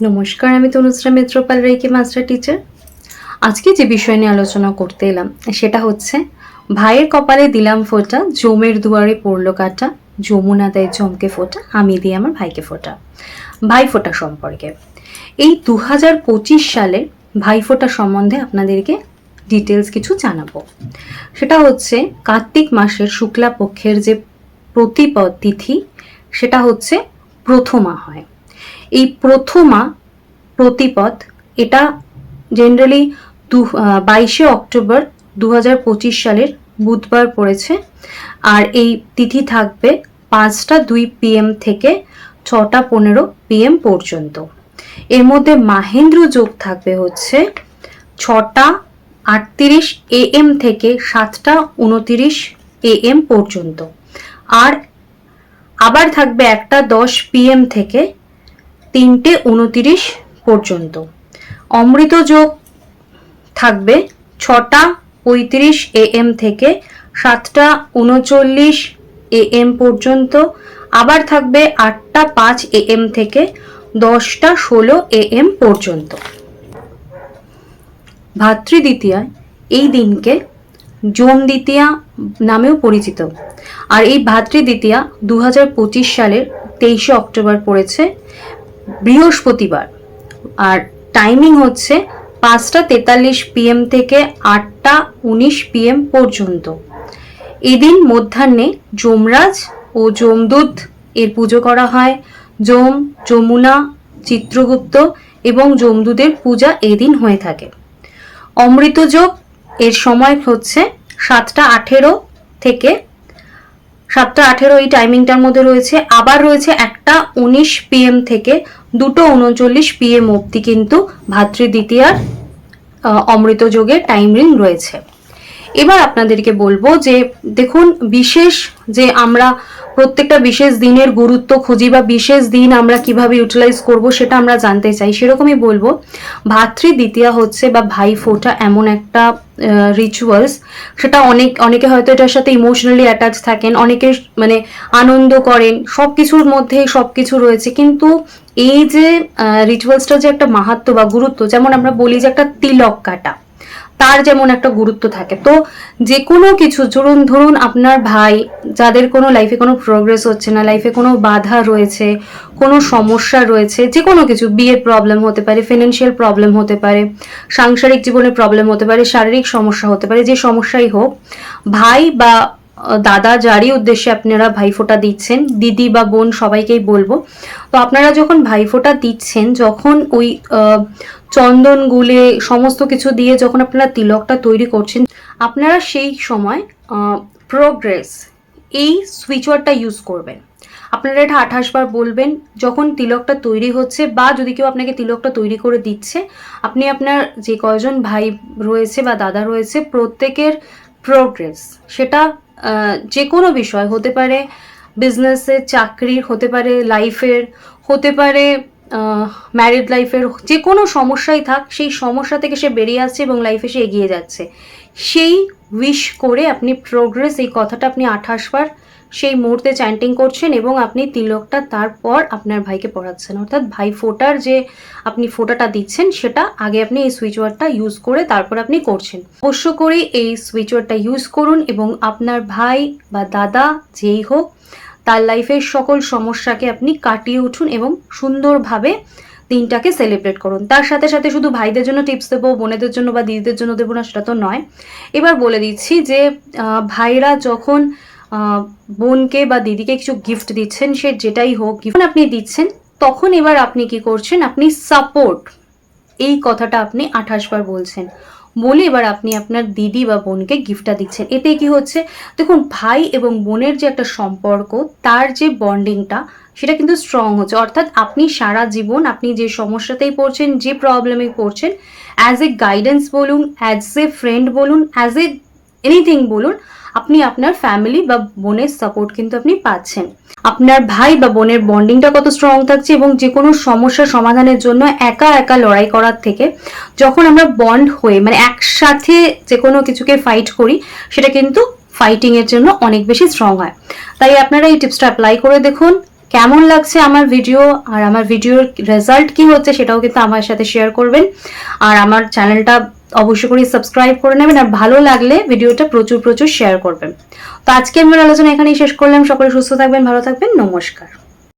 নমস্কার, আমি Tanushra Mitrapal reiki master teacher. আজকে যে বিষয় নিয়ে আলোচনা করতে এলাম, সেটা হচ্ছে, ভাইয়ের কপালে দিলাম ফোঁটা, জমের দুয়ারে পড়ল কাটা, যমুনা দেয় জমকে ফোঁটা, আমি দিই আমার ভাইকে ফোঁটা। ভাই ফোঁটা সম্পর্কে। এই দু হাজার পঁচিশ সালে ভাই ফোঁটা সম্বন্ধে আপনাদেরকে ডিটেলস কিছু জানাব। সেটা হচ্ছে, কার্তিক মাসের শুক্লা পক্ষের যে প্রতিপদ তিথি, সেটা হচ্ছে প্রথমা হয়। এই প্রথমা প্রতিপদ, এটা জেনারেলি দু বাইশে অক্টোবর দু হাজার পঁচিশ সালের বুধবার পড়েছে। আর এই তিথি থাকবে পাঁচটা দুই পিএম থেকে ছটা পনেরো পিএম পর্যন্ত। এর মধ্যে মাহেন্দ্র যোগ থাকবে হচ্ছে ছটা আটত্রিশ এএম থেকে সাতটা উনতিরিশ এএম পর্যন্ত। আর আবার থাকবে একটা দশ পিএম থেকে তিনটে উনতিরিশ পর্যন্ত। অমৃত যোগ থাকবে ছটা পঁয়ত্রিশ এএম থেকে সাতটা উনচল্লিশ এএম পর্যন্ত। আবার থাকবে আটটা পাঁচ এএম থেকে দশটা ষোলো এ এম পর্যন্ত ভাতৃদ্বিতীয়ায় এই দিনকে জোম দ্বিতীয়া নামেও পরিচিত। আর এই ভাতৃদ্বিতীয়া দু হাজার পঁচিশ সালের তেইশে অক্টোবর পড়েছে। বৃহস্পতিবার। আর টাইমিং হচ্ছে পাঁচটা তেতাল্লিশ পিএম থেকে আটটা উনিশ পিএম পর্যন্ত। এদিন মধ্যাহ্নে যমরাজ ও যমদূত এর পুজো করা হয়। যম, যমুনা, চিত্রগুপ্ত এবং যমদূতের পূজা এদিন হয়ে থাকে। অমৃতযোগ এর সময় হচ্ছে সাতটা আঠেরো থেকে সাতটা আঠেরো এই টাইমিংটার মধ্যে রয়েছে। আবার রয়েছে একটা উনিশ পিএম থেকে দুটো উনচল্লিশ পিএম অবধি কিন্তু ভাতৃদ্বিতীয়ার অমৃত যোগের টাইম রয়েছে। এবার আপনাদেরকে বলব যে, দেখুন, বিশেষ যে আমরা প্রত্যেকটা বিশেষ দিনের গুরুত্ব খুঁজি বা বিশেষ দিন আমরা কীভাবে ইউটিলাইজ করব সেটা আমরা জানতে চাই। সেরকমই বলব, ভাতৃ দ্বিতীয়া হচ্ছে বা ভাই ফোঁটা এমন একটা রিচুয়ালস সেটা অনেক, অনেকে হয়তো এটার সাথে ইমোশনালি অ্যাটাচ থাকেন, অনেকে মানে আনন্দ করেন সব কিছুর মধ্যে সব কিছু রয়েছে। কিন্তু এই যে রিচুয়ালসটা যে একটা মাহাত্ম বা গুরুত্ব, যেমন আমরা বলি যে একটা তিলক কাটা তার যেমন একটা গুরুত্ব থাকে। তো যে কোনো কিছু, ধরুন ধরুন আপনার ভাই, যাদের কোনো লাইফে কোনো প্রোগ্রেস হচ্ছে না লাইফে কোনো বাধা রয়েছে, কোনো সমস্যা রয়েছে, যে কোনো কিছু, বিয়ের প্রবলেম হতে পারে ফিনান্সিয়াল প্রবলেম হতে পারে, সাংসারিক জীবনে প্রবলেম হতে পারে, শারীরিক সমস্যা হতে পারে, যে সমস্যাই হোক, ভাই বা দাদা যারই উদ্দেশ্যে আপনারা ভাইফোঁটা দিচ্ছেন, দিদি বা বোন সবাইকেই বলব। তো আপনারা যখন ভাইফোঁটা দিচ্ছেন, যখন ওই চন্দন গুলে সমস্ত কিছু দিয়ে যখন আপনারা তিলকটা তৈরি করছেন, আপনারা সেই সময় প্রোগ্রেস এই সুইচওয়ার্ডটা ইউজ করবেন। আপনারা এটা আঠাশ বার বলবেন, যখন তিলকটা তৈরি হচ্ছে বা যদি কেউ আপনাকে তিলকটা তৈরি করে দিচ্ছে, আপনি আপনার যে কয়জন ভাই রয়েছে বা দাদা রয়েছে, প্রত্যেকের প্রোগ্রেস সেটা যে কোনো বিষয়, হতে পারে বিজনেসের চাকরির, হতে পারে লাইফের হতে পারে ম্যারিড লাইফের যে কোনো সমস্যাই থাক, সেই সমস্যা থেকে সে বেরিয়ে আসছে এবং লাইফে সে এগিয়ে যাচ্ছে। সেই উইশ করে আপনি প্রোগ্রেস এই কথাটা আপনি আঠাশ বার সেই মুহূর্তে চ্যান্টিং করছেন এবং আপনি তিলকটা তারপর আপনার ভাইকে পড়াচ্ছেন। অর্থাৎ ভাই ফোটার যে আপনি ফোটাটা দিচ্ছেন, সেটা আগে আপনি এই সুইচ ওয়ার্ডটা ইউজ করে তারপর আপনি করছেন। অবশ্য করে এই সুইচ ওয়ার্ডটা ইউজ করুন এবং আপনার ভাই বা দাদা যেই হোক, তার লাইফের সকল সমস্যাকে আপনি কাটিয়ে উঠুন এবং সুন্দরভাবে দিনটাকে সেলিব্রেট করুন। তার সাথে সাথে শুধু ভাইদের জন্য টিপস দেবো, বোনেদের জন্য বা দিদিদের জন্য দেবো না, সেটা তো নয়। এবার বলে দিচ্ছি যে ভাইরা যখন বোনকে বা দিদিকে কিছু গিফট দিচ্ছেন, সে যেটাই হোক গিফট আপনি দিচ্ছেন, তখন এবার আপনি কি করছেন? আপনি সাপোর্ট এই কথাটা আপনি আঠাশ বার বলছেন। বলে এবার আপনি আপনার দিদি বা বোনকে গিফটটা দিচ্ছেন। এতে কি হচ্ছে? দেখুন, ভাই এবং বোনের যে একটা সম্পর্ক, তার যে বন্ডিংটা সেটা কিন্তু স্ট্রং হচ্ছে। অর্থাৎ আপনি সারা জীবন, আপনি যে সমস্যাতেই পড়ছেন, যে প্রবলেমে পড়ছেন অ্যাজ এ গাইডেন্স বলুন অ্যাজ এ ফ্রেন্ড বলুন অ্যাজ এ এনিথিং বলুন আপনি আপনার ফ্যামিলি বা বোনের সাপোর্ট কিন্তু আপনি পাচ্ছেন। আপনার ভাই বা বোনের বন্ডিংটা কত স্ট্রং থাকছে এবং যে কোনো সমস্যা সমাধানের জন্য একা একা লড়াই করার থেকে যখন আমরা বন্ড হয়ে মানে একসাথে যে কোনো কিছুকে ফাইট করি, সেটা কিন্তু ফাইটিং এর জন্য অনেক বেশি স্ট্রং হয়। তাই আপনারা এই টিপসটা অ্যাপ্লাই করে দেখুন। কেমন লাগছে আমার ভিডিও আর আমার ভিডিওর রেজাল্ট কি হচ্ছে সেটাও কিন্তু আমার সাথে শেয়ার করবেন। আর আমার চ্যানেলটা অবশ্যই করে সাবস্ক্রাইব করে নেবেন আর ভালো লাগলে ভিডিওটা প্রচুর প্রচুর শেয়ার করবেন। তো আজকে আমার আলোচনা এখানেই শেষ করলাম। সকলে সুস্থ থাকবেন, ভালো থাকবেন। নমস্কার।